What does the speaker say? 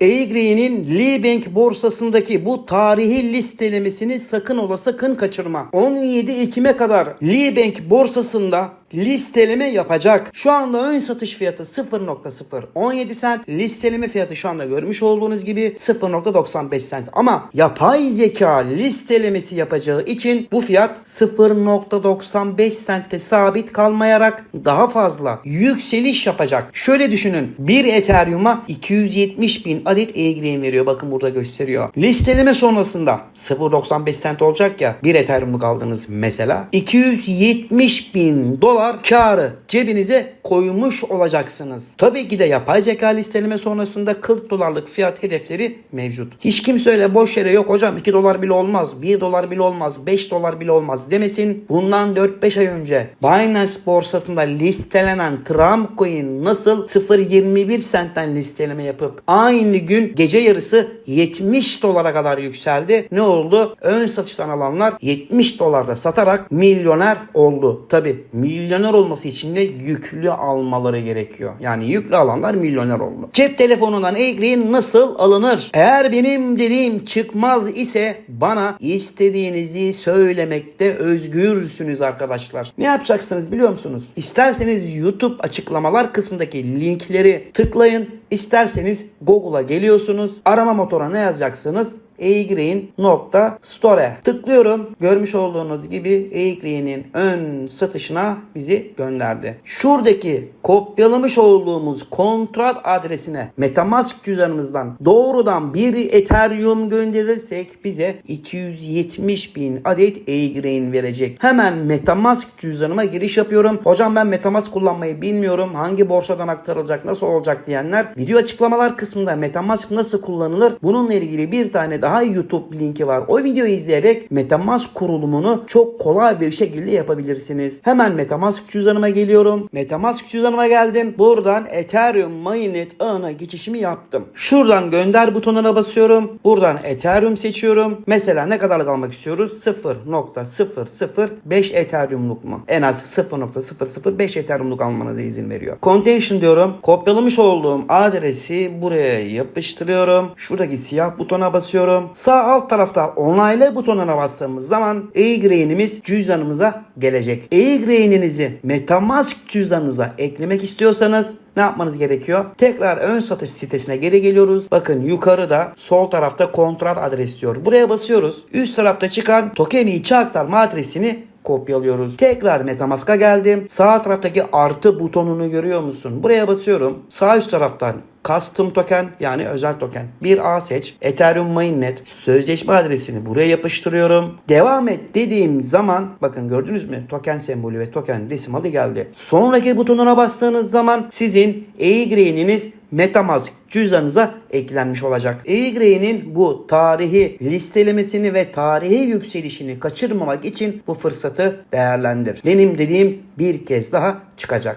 Eygre'nin Libank borsasındaki bu tarihi listelemesini sakın ola sakın kaçırma. 17 Ekim'e kadar Libank borsasında listeleme yapacak. Şu anda ön satış fiyatı 0.017 sent. Listeleme fiyatı şu anda görmüş olduğunuz gibi 0.95 sent. Ama yapay zeka listelemesi yapacağı için bu fiyat 0.95 sentte sabit kalmayarak daha fazla yükseliş yapacak. Şöyle düşünün. Bir Ethereum'a 270 bin adet e-green veriyor. Bakın burada gösteriyor. Listeleme sonrasında 0.95 sent olacak ya bir Ethereum'luk aldınız mesela. 270 bin dolar karı cebinize koymuş olacaksınız. Tabii ki de yapay zeka listeleme sonrasında 40 dolarlık fiyat hedefleri mevcut. Hiç kimse öyle boş yere yok hocam 2 dolar bile olmaz, 1 dolar bile olmaz, 5 dolar bile olmaz demesin. Bundan 4-5 ay önce Binance borsasında listelenen Trump Coin nasıl 0.21 sentten listeleme yapıp aynı gün gece yarısı 70 dolara kadar yükseldi. Ne oldu? Ön satıştan alanlar 70 dolarda satarak milyoner oldu. Tabi milyoner olması için de yüklü almaları gerekiyor. Yani yüklü alanlar milyoner oldu. Cep telefonundan e nasıl alınır? Eğer benim dediğim çıkmaz ise bana istediğinizi söylemekte özgürsünüz arkadaşlar. Ne yapacaksınız biliyor musunuz? İsterseniz YouTube açıklamalar kısmındaki linkleri tıklayın. İsterseniz Google'a geliyorsunuz. Arama motoruna ne yazacaksınız? e-green.store tıklıyorum. Görmüş olduğunuz gibi e-green'in ön satışına bizi gönderdi. Şuradaki kopyalamış olduğumuz kontrat adresine Metamask cüzdanımızdan doğrudan bir Ethereum gönderirsek bize 270 bin adet e-green verecek. Hemen Metamask cüzdanıma giriş yapıyorum. Hocam ben Metamask kullanmayı bilmiyorum. Hangi borsadan aktarılacak, nasıl olacak diyenler video açıklamalar kısmında Metamask nasıl kullanılır? Bununla ilgili bir tane daha YouTube linki var. O videoyu izleyerek Metamask kurulumunu çok kolay bir şekilde yapabilirsiniz. Hemen Metamask cüzdanıma geliyorum. Metamask cüzdanıma geldim. Buradan Ethereum Mainnet ağına geçişimi yaptım. Şuradan gönder butonuna basıyorum. Buradan Ethereum seçiyorum. Mesela ne kadarlık almak istiyoruz? 0.005 Ethereum'luk mu? En az 0.005 Ethereum'luk almanıza izin veriyor. Contention diyorum. Kopyalamış olduğum adresi buraya yapıştırıyorum. Şuradaki siyah butona basıyorum. Sağ alt tarafta onayla butonuna bastığımız zaman e-grain'imiz cüzdanımıza gelecek. E-grain'inizi Metamask cüzdanınıza eklemek istiyorsanız ne yapmanız gerekiyor? Tekrar ön satış sitesine geri geliyoruz. Bakın yukarıda sol tarafta kontrat adres diyor. Buraya basıyoruz. Üst tarafta çıkan token içi aktarma adresini kopyalıyoruz. Tekrar Metamask'a geldim. Sağ taraftaki artı butonunu görüyor musun? Buraya basıyorum. Sağ üst taraftan Custom token yani özel token. Bir A seç. Ethereum Mainnet. Sözleşme adresini buraya yapıştırıyorum. Devam et dediğim zaman bakın gördünüz mü? Token sembolü ve token desimalı geldi. Sonraki butonuna bastığınız zaman sizin e-grain'iniz Metamask cüzdanınıza eklenmiş olacak. e-grain'in bu tarihi listelemesini ve tarihi yükselişini kaçırmamak için bu fırsatı değerlendir. Benim dediğim bir kez daha çıkacak.